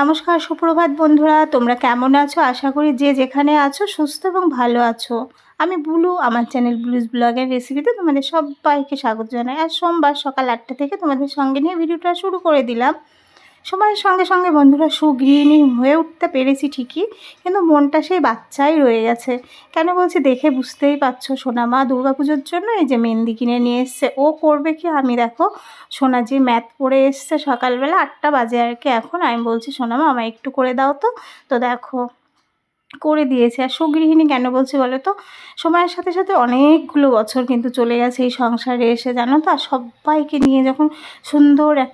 নমস্কার সুপ্রভাত বন্ধুরা, তোমরা কেমন আছো? আশা করি যে যেখানে আছো সুস্থ এবং ভালো আছো। আমি বুলু, আমার চ্যানেল ব্লুজ ব্লগের রেসিপিতে তোমাদের সবাইকে স্বাগত জানাই। আর সোমবার সকাল আটটা থেকে তোমাদের সঙ্গে নিয়ে ভিডিওটা শুরু করে দিলাম। সময়ের সঙ্গে সঙ্গে বন্ধুরা সুগৃহিণী হয়ে উঠতে পেরেছি ঠিকই, কিন্তু মনটা সেই বাচ্চাই রয়ে গেছে। কেন বলছি দেখে বুঝতেই পারছ সোনামা, দুর্গাপুজোর জন্য এই যে মেহেন্দি কিনে নিয়ে এসছে, ও করবে কি? আমি দেখো সোনা যে ম্যাথ পড়ে এসছে সকালবেলা আটটা বাজে আর কি। এখন আমি বলছি, সোনামা আমায় একটু করে দাও তো। তো দেখো, করে দিয়েছে। আর সুগৃহিণী কেন বলছি বলো তো? সময়ের সাথে সাথে অনেকগুলো বছর কিন্তু চলে গেছে এই সংসারে এসে, জানো তো? আর সবাইকে নিয়ে যখন সুন্দর এক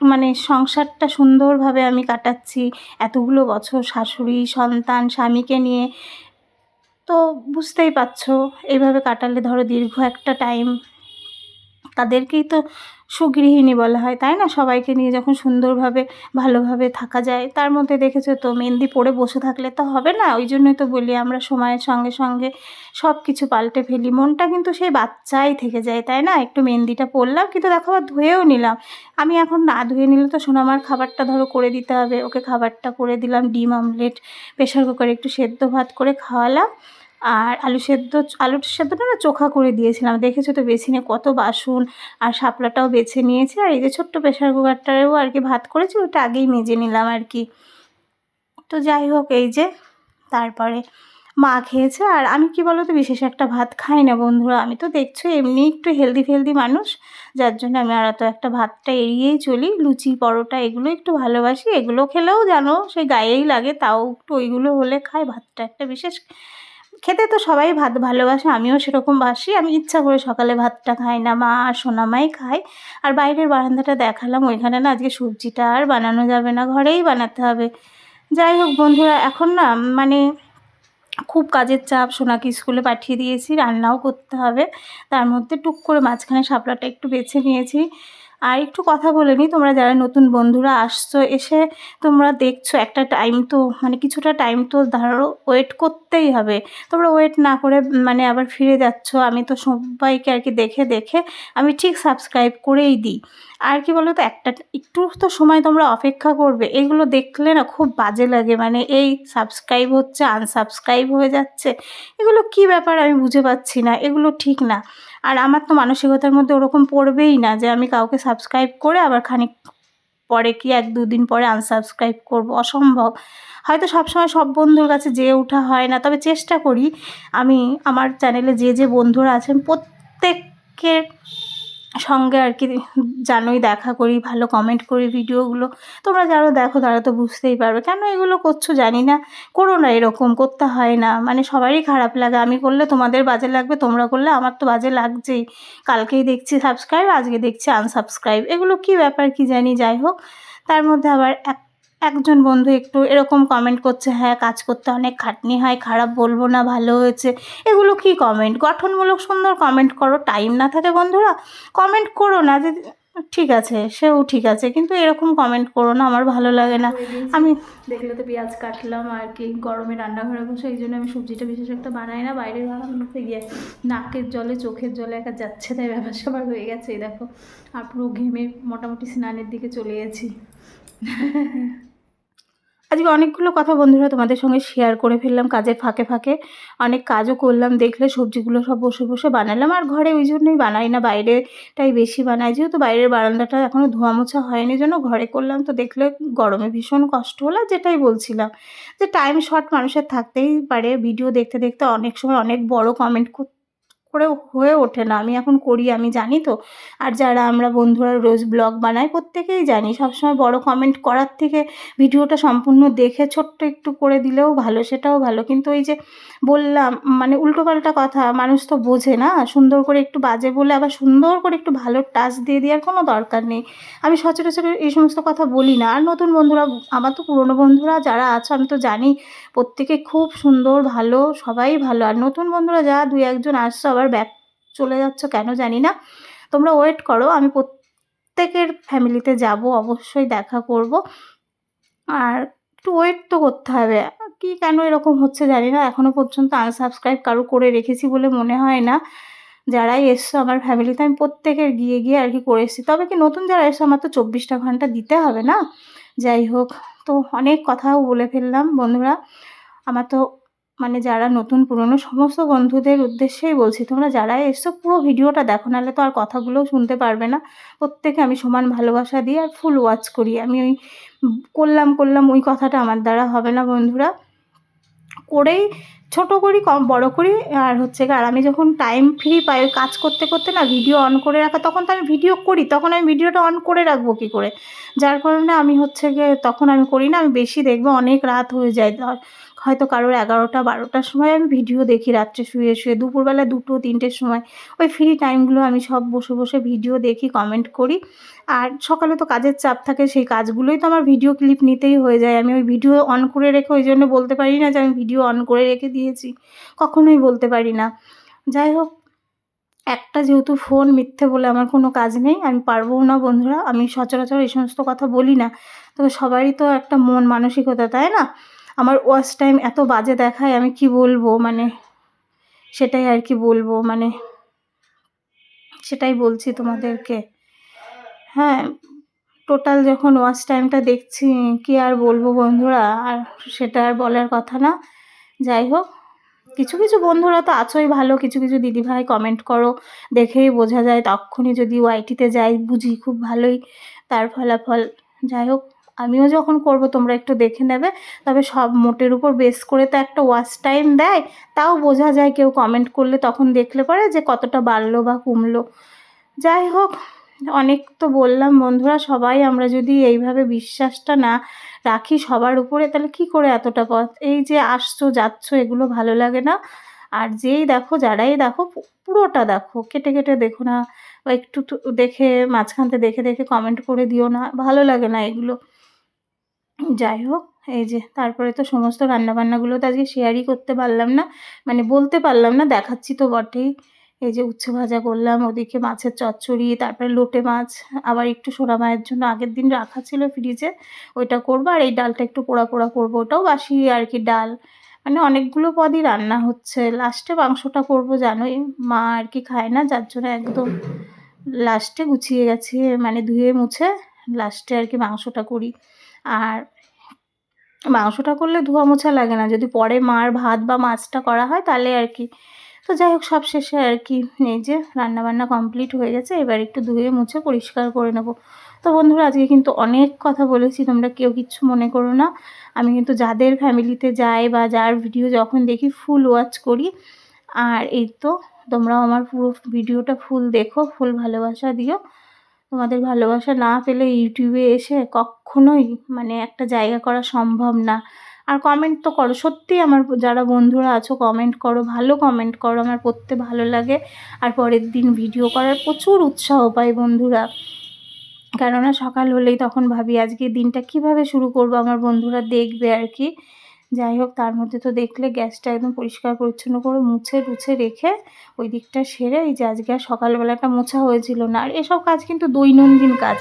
মানে সংসারটা সুন্দরভাবে আমি কাটাচ্ছি, এতগুলো বছর শাশুড়ি, সন্তান, স্বামীকে নিয়ে। তো বুঝতেই পারছ এইভাবে কাটালে ধরো দীর্ঘ একটা টাইম তাদেরকেই তো সুগৃহিণী বলা হয়, তাই না? সবাইকে নিয়ে যখন সুন্দরভাবে, ভালোভাবে থাকা যায়, তার মধ্যে দেখেছ তো মেহেন্দি পরে বসে থাকলে তো হবে না? ওই জন্যই তো বলি আমরা সময়ের সঙ্গে সঙ্গে সব কিছু পাল্টে ফেলি। মনটা কিন্তু সেই বাচ্চাই থেকে যায়, তাই না? একটু মেহেন্দিটা পরলাম, কিন্তু দেখো আবার ধুয়েও নিলাম। আমি এখন না ধুয়ে নিলে তো সোনামার খাবারটা ধরো করে দিতে হবে। ওকে খাবারটা করে দিলাম, ডিম, অমলেট, প্রেশার কুকারে একটু সেদ্ধ ভাত করে খাওয়ালাম। আর আলু সেদ্ধ আলুর সেদ্ধটা না চোখা করে দিয়েছিলাম। দেখেছ তো বেসিনে কত বাসন আর শাপলাটাও বেছে নিয়েছি। আর এই যে ছোট্ট প্রেশার কুকারটারেও আর কি ভাত করেছি, ওটা আগেই মেজে নিলাম আর কি। তো যাই হোক, এই যে তারপরে মা খেয়েছে। আর আমি কি বলো তো বিশেষ একটা ভাত খাই না বন্ধুরা। আমি তো দেখছ এমনি একটু হেলদি ফেলদি মানুষ। যার জন্য আমি আর অত একটা ভাতটা এড়িয়েই চলি। লুচি, পরোটা এগুলো একটু ভালোবাসি। এগুলো খেলেও জানো, সেই গায়েই লাগে। তাও একটু ওইগুলো হলে খাই। ভাতটা একটা বিশেষ খেতে তো সবাই ভাত ভালোবাসে, আমিও সেরকম বাসি। আমি ইচ্ছা করে সকালে ভাতটা খাই না, মা আর সোনামাই খাই আর বাইরের বারান্দাটা দেখালাম, ওইখানে না আজকে সবজিটা আর বানানো যাবে না, ঘরেই বানাতে হবে। যাই হোক বন্ধুরা, এখন না মানে খুব কাজের চাপ, সোনাকে স্কুলে পাঠিয়ে দিয়েছি, রান্নাও করতে হবে। তার মধ্যে টুক করে মাঝখানে শাপলাটা একটু বেছে নিয়েছি। আর একটু কথা বলে নিই, তোমরা যারা নতুন বন্ধুরা আসছো, এসে তোমরা দেখছ একটা টাইম তো মানে কিছুটা টাইম তো ধরো ওয়েট করতেই হবে। তোমরা ওয়েট না করে মানে আবার ফিরে যাচ্ছ, আমি তো সবাইকে আর কি দেখে দেখে আমি ঠিক সাবস্ক্রাইব করেই দিই। আর কি বলো তো একটা একটু তো সময় তোমরা অপেক্ষা করবে, এগুলো দেখলে না খুব বাজে লাগে মানে এই সাবস্ক্রাইব হচ্ছে আনসাবস্ক্রাইব হয়ে যাচ্ছে, এগুলো কি ব্যাপার আমি বুঝে পাচ্ছি না, এগুলো ঠিক না। আর আমার তো মানসিকতার মধ্যে ওরকম পড়বেই না যে আমি কাউকে সাবস্ক্রাইব করে আবার খানিক পরে কি এক দুদিন পরে আনসাবস্ক্রাইব করব? অসম্ভব। হয়তো সবসময় সব বন্ধুর কাছে যেয়ে ওঠা হয় না, তবে চেষ্টা করি। আমি, আমার চ্যানেলে যে যে বন্ধুরা আছেন প্রত্যেকের সঙ্গে আর কি জানোই দেখা করি, ভালো কমেন্ট করি ভিডিওগুলো। তোমরা যারা দেখো তারা তো বুঝতেই পারবে, কেন এগুলো করছ জানি না। করো না এরকম, করতে হয় না। মানে সবারই খারাপ লাগে। আমি করলে তোমাদের বাজে লাগবে, তোমরা করলে আমার তো বাজে লাগছেই। কালকেই দেখছি সাবস্ক্রাইব আজকে দেখছি আনসাবস্ক্রাইব এগুলো কি ব্যাপার কি জানি, যাই হোক। তার মধ্যে আবার এক একজন বন্ধু একটু এরকম কমেন্ট করছে হ্যাঁ কাজ করতে অনেক খাটনি হয় খারাপ বলব না ভালো হয়েছে। এগুলো কি কমেন্ট গঠনমূলক সুন্দর কমেন্ট করো টাইম না থাকে বন্ধুরা কমেন্ট করো না যে ঠিক আছে সেও ঠিক আছে। কিন্তু এরকম কমেন্ট করো না আমার ভালো লাগে না। আমি দেখলে তো পেঁয়াজ কাটলাম আর কি গরমে রান্নাঘরে বসে এই জন্য আমি সবজিটা বিশেষ একটা বানাই না বাইরে বানানোতে গিয়ে নাকের জলে চোখের জলে একা যাচ্ছে তাই ব্যাপার স্যাপার হয়ে গেছে এই দেখো। আর পুরো ঘেমে মোটামুটি স্নানের দিকে চলে গেছি। আজকে অনেকগুলো কথা বন্ধুরা তোমাদের সঙ্গে শেয়ার করে ফেললাম, কাজের ফাঁকে ফাঁকে। অনেক কাজও করলাম, দেখলে সবজিগুলো সব বসে বসে বানালাম। আর ঘরে ওই জন্যই বানাই না, বাইরেটাই বেশি বানাই। যেহেতু বাইরের বারান্দাটা এখনও ধোয়া মোছা হয়নি জন্য ঘরে করলাম। তো দেখলে গরমে ভীষণ কষ্ট হলো যেটাই বলছিলাম যে টাইম শর্ট মানুষের থাকতেই পারে। ভিডিও দেখতে দেখতে অনেক সময় অনেক বড় কমেন্ট করতে করে হয়ে ওঠে না। আমি এখন করি, আমি জানি তো। আর যারা আমরা বন্ধুরা রোজ ব্লগ বানাই, প্রত্যেকেই জানি, সবসময় বড় কমেন্ট করার থেকে ভিডিওটা সম্পূর্ণ দেখে ছোট্ট একটু করে দিলেও ভালো, সেটাও ভালো। কিন্তু ওই যে বললাম মানে উল্টোপাল্টা কথা, মানুষ তো বোঝে না। সুন্দর করে একটু বাজে বলে আবার সুন্দর করে একটু ভালো টাচ দিয়ে দেওয়ার কোনো দরকার নেই। আমি সচরাচর এই সমস্ত কথা বলি না। আর নতুন বন্ধুরা, আমার তো পুরনো বন্ধুরা যারা আছে, আমি তো জানি, প্রত্যেকে খুব সুন্দর, ভালো, সবাই ভালো। আর নতুন বন্ধুরা যা দুই একজন আসছে ব্যাক চলে যাচ্ছ কেন জানি না। তোমরা ওয়েট করো, আমি প্রত্যেকের ফ্যামিলিতে যাব, অবশ্যই দেখা করব। আর একটু ওয়েট তো করতে হবে, কি কেন এরকম হচ্ছে জানি না এখনও পর্যন্ত আনসাবস্ক্রাইব কারও করে রেখেছি বলে মনে হয় না। যারাই এসছো আমার ফ্যামিলিতে আমি প্রত্যেকের গিয়ে গিয়ে আর কি করে এসেছি। তবে কি নতুন যারা এসছো, আমার তো চব্বিশটা ঘণ্টা দিতে হবে না? যাই হোক, তো অনেক কথাও বলে ফেললাম বন্ধুরা। আমার তো মানে যারা নতুন, পুরনো, সমস্ত বন্ধুদের উদ্দেশ্যেই বলছি, তোমরা যারা এসছো পুরো ভিডিওটা দেখো, নাহলে তো আর কথাগুলোও শুনতে পারবে না। প্রত্যেকে আমি সমান ভালোবাসা দিই আর ফুল ওয়াচ করি। আমি ওই করলাম করলাম, ওই কথাটা আমার দ্বারা হবে না বন্ধুরা। করেই ছোট করি, কম বড় করি, আর হচ্ছে আর আমি যখন টাইম ফ্রি পাই ওই কাজ করতে করতে না ভিডিও অন করে রাখা, তখন তো আমি ভিডিও করি, তখন আমি ভিডিওটা অন করে রাখব কী করে? যার কারণে আমি হচ্ছে গিয়ে তখন আমি করি না, আমি বেশি দেখব, অনেক রাত হয়ে যায়। হয়তো কারোর এগারোটা, বারোটার সময় আমি ভিডিও দেখি, রাত্রে শুয়ে শুয়ে, দুপুরবেলা দুটো, তিনটের সময়। ওই ফ্রি টাইমগুলো আমি সব বসে বসে ভিডিও দেখি কমেন্ট করি। আর সকালে তো কাজের চাপ থাকে, সেই কাজগুলোই তো আমার ভিডিও ক্লিপ নিতেই হয়ে যায়। আমি ওই ভিডিও অন করে রেখে, ওই জন্য বলতে পারি না যে আমি ভিডিও অন করে রেখে দিয়েছি, কখনোই বলতে পারি না। যাই হোক, একটা যেহেতু ফোন মিথ্যে বলে আমার কোনো কাজ নেই, আমি পারবও না বন্ধুরা, আমি সচরাচর এই সমস্ত কথা বলি না। তবে সবারই তো একটা মন মানসিকতা, তাই না? আমার ওয়াচ টাইম এত বাজে দেখায়, আমি কি বলব? মানে সেটাই আর কি বলব মানে সেটাই বলছি তোমাদেরকে। হ্যাঁ টোটাল যখন ওয়াচ টাইমটা দেখছি, কি আর বলব বন্ধুরা? আর সেটা আর বলার কথা না। যাই হোক, কিছু কিছু বন্ধুরা তো আছোই ভালো, কিছু কিছু দিদিভাই কমেন্ট করো, দেখেই বোঝা যায় তখনই যদি ওয়াইটিতে যাই, বুঝি খুব ভালোই তার ফলাফল। যাই হোক, আমিও যখন করব, তোমরা একটু দেখে নেবে। তবে সব মোটের উপর বেস করে তো একটা ওয়াচ টাইম দেয়, তাও বোঝা যায় কেউ কমেন্ট করলে তখন দেখলে পরে যে কতটা বাড়লো বা কমলো। যাই হোক অনেক তো বললাম, বন্ধুরা সবাই আমরা যদি এইভাবে বিশ্বাসটা না রাখি সবার উপরে, তাহলে কি করে এতটা পথ? এই যে আসছো, যাচ্ছ, এগুলো ভালো লাগে না। আর যেই দেখো, যারাই দেখো পুরোটা দেখো, কেটে কেটে দেখো না। বা একটু দেখে, মাঝখানতে দেখে দেখে কমেন্ট করে দিও না, ভালো লাগে না এগুলো। যাই হোক, এই যে তারপরে তো সমস্ত রান্নাবান্নাগুলো তো আজকে শেয়ারই করতে পারলাম না। মানে বলতে পারলাম না, দেখাচ্ছি তো বটেই। এই যে উচ্ছে ভাজা করলাম, ওদিকে মাছের চচ্চড়ি, তারপরে লোটে মাছ, আবার একটু সোনা মায়ের জন্য আগের দিন রাখা ছিল ফ্রিজে ওইটা করব, আর এই ডালটা একটু পোড়া পোড়া করব, ওটাও বাসি আর কি ডাল। মানে অনেকগুলো পদই রান্না হচ্ছে লাস্টে মাংসটা করব জানোই, মা আর কি খায় না, যার জন্য একদম লাস্টে গুছিয়ে গেছে মানে ধুয়ে মুছে লাস্টে আর কি মাংসটা করি। আর মাংসটা করলে ধোয়া মোছা লাগে না, যদি পরে মার ভাত বা মাছটা করা হয় তাহলে আর কি তো যাই হোক, সব শেষে আর কি, এই যে রান্নাবান্না কমপ্লিট হয়ে গেছে, এবার একটু ধুয়ে মুছে পরিষ্কার করে নেব। তো বন্ধুরা, আজকে কিন্তু অনেক কথা বলেছি, তোমরা কেউ কিচ্ছু মনে করো না। আমি কিন্তু যাদের ফ্যামিলিতে যাই বা যার ভিডিও যখন দেখি ফুল ওয়াচ করি। আর এই তো, তোমরাও আমার পুরো ভিডিওটা ফুল দেখো ফুল ভালোবাসা দিও। তোমাদের ভালোবাসা না পেলে ইউটিউবে এসে কখনোই মানে একটা জায়গা করা সম্ভব না। আর কমেন্ট তো করো। সত্যি আমার যারা বন্ধুরা আছো কমেন্ট করো, ভালো কমেন্ট করো, আমার পড়তে ভালো লাগে। আর পরের দিন ভিডিও করার প্রচুর উৎসাহ পাই বন্ধুরা। কেননা সকাল হলেই তখন ভাবি আজকে দিনটা কীভাবে শুরু করব? আমার বন্ধুরা দেখবে আর কি। যাই হোক, তার মধ্যে তো দেখলে গ্যাসটা একদম পরিষ্কার, পরিচ্ছন্ন করে মুছে টুছে রেখে ওই দিকটা সেরে এই যে আজকে আর সকালবেলাটা মোছা হয়েছিল না। আর এসব কাজ কিন্তু দৈনন্দিন কাজ।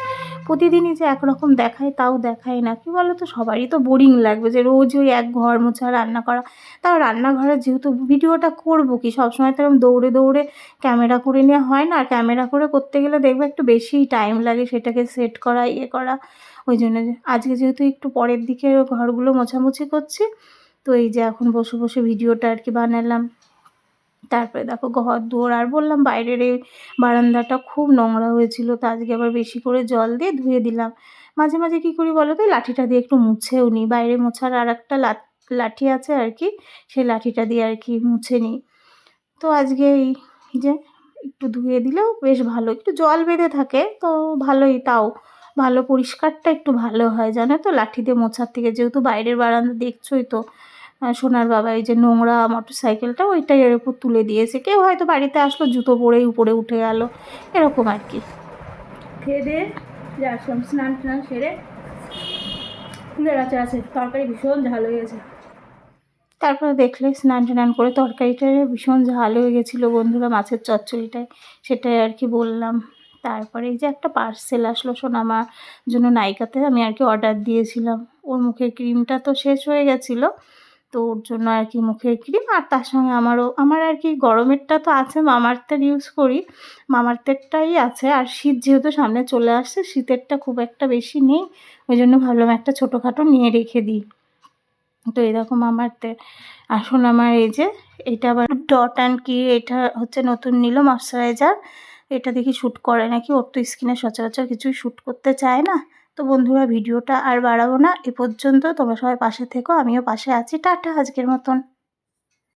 প্রতিদিনই যে একরকম দেখায়, তাও দেখায় না। কি বলো তো সবারই তো বোরিং লাগবে যে রোজ ওই এক ঘর মোছা, রান্না করা। তাও রান্নাঘরে যেহেতু ভিডিওটা করব কি, সবসময় তো এরকম দৌড়ে দৌড়ে ক্যামেরা করে নেওয়া হয় না। আর ক্যামেরা করে করতে গেলে দেখবে একটু বেশিই টাইম লাগে সেটাকে সেট করা ইয়ে করা। ওই জন্য আজকে যেহেতু একটু পরের দিকে ঘরগুলো মোছামুছি করছি, তো এই যে এখন বসে বসে ভিডিওটা আর কি বানালাম। তারপরে দেখো ঘর দুয়ার, আর বললাম বাইরের এই বারান্দাটা খুব নোংরা হয়েছিল, তো আজকে আবার বেশি করে জল দিয়ে ধুয়ে দিলাম। মাঝে মাঝে কী করি বলো তো লাঠিটা দিয়ে একটু মুছেও নিই। বাইরে মোছার আর একটা লাঠি আছে আর কি, সেই লাঠিটা দিয়ে আর কি মুছে নিই। তো আজকে এই যে একটু ধুয়ে দিলেও বেশ ভালো, একটু জল বেঁধে থাকে, তো ভালোই তাও। ভালো পরিষ্কারটা একটু ভালো হয়, জানো তো? লাঠি দিয়ে মোছার থেকে যেহেতু বাইরের বারান্দা দেখছোই তো সোনার বাবা এই যে নোংরা মোটর সাইকেলটা ওইটাই এর উপর তুলে দিয়েছে। কেউ হয়তো বাড়িতে আসলো, জুতো পরেই উপরে উঠে গেল, এরকম আর কি। খেয়ে দিয়ে আসলাম স্নান টান সেরে। আছে আছে, তরকারি ভীষণ ঝাল হয়ে গেছে। তারপরে দেখলে স্নান টান করে তরকারিটা ভীষণ ঝাল হয়ে গেছিল বন্ধুরা, মাছের চচ্চড়িটায়, সেটাই আর কি বললাম। তারপরে এই যে একটা পার্সেল আসলো সোনামার জন্য নাইকাতে আমি আর কি অর্ডার দিয়েছিলাম। ওর মুখের ক্রিমটা তো শেষ হয়ে গেছিল, তো ওর জন্য আর কি মুখের ক্রিম আর তার সঙ্গে আমারও, আমার আর কি গরমেরটা তো আছে মামার্থের ইউজ করি। মামার্থেরটাই আছে, আর শীত যেহেতু সামনে চলে আসছে, শীতেরটা খুব একটা বেশি নেই, ওই জন্য ভাবলাম একটা ছোটোখাটো নিয়ে রেখে দিই। তো এরকম আমার আসুন আমার এই যে, এটা আবার ডট অ্যান্ড কি এটা হচ্ছে নতুন নিল ময়শ্চারাইজার এটা দেখি শ্যুট করে নাকি? ওর তো স্ক্রিনে সচরাচর কিছুই শ্যুট করতে চায় না। তো বন্ধুরা, ভিডিওটা আর বাড়াবো না। এ পর্যন্ত তোমরা সবাই পাশে থেকো, আমিও পাশে আছি। টাটা, আজকের মতন।